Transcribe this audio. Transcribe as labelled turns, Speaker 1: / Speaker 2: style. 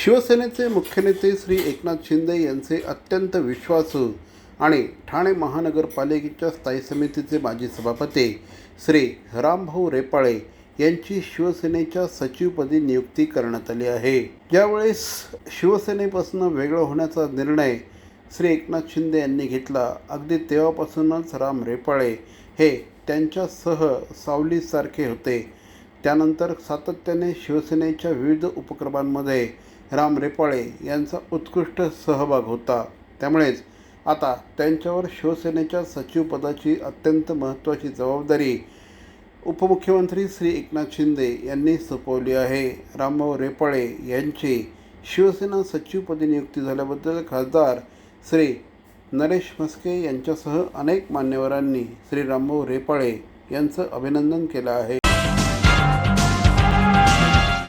Speaker 1: शिवसेनेचे मुख्य नेते श्री एकनाथ शिंदे यांचे अत्यंत विश्वासू आणि ठाणे महानगरपालिकेच्या स्थायी समितीचे माजी सभापती श्री रामभाऊ रेपाळे यांची शिवसेनेच्या सचिवपदी नियुक्ती करण्यात आली आहे. ज्यावेळेस शिवसेनेपासून वेगळं होण्याचा निर्णय श्री एकनाथ शिंदे यांनी घेतला अगदी तेव्हापासूनच राम रेपाळे हे त्यांच्यासह सावलीसारखे होते. त्यानंतर सातत्याने शिवसेनेच्या विविध उपक्रमांमध्ये राम रेपाळे यांचा उत्कृष्ट सहभाग होता. त्यामुळेच आता त्यांच्यावर शिवसेनेच्या सचिवपदाची अत्यंत महत्त्वाची जबाबदारी उपमुख्यमंत्री श्री एकनाथ शिंदे यांनी सोपवली आहे. रामभाऊ रेपाळे यांची शिवसेना सचिवपदी नियुक्ती झाल्याबद्दल खासदार श्री नरेश म्हस्के यांच्यासह अनेक मान्यवरांनी श्री रामभाऊ रेपाळे यांचं अभिनंदन केलं आहे.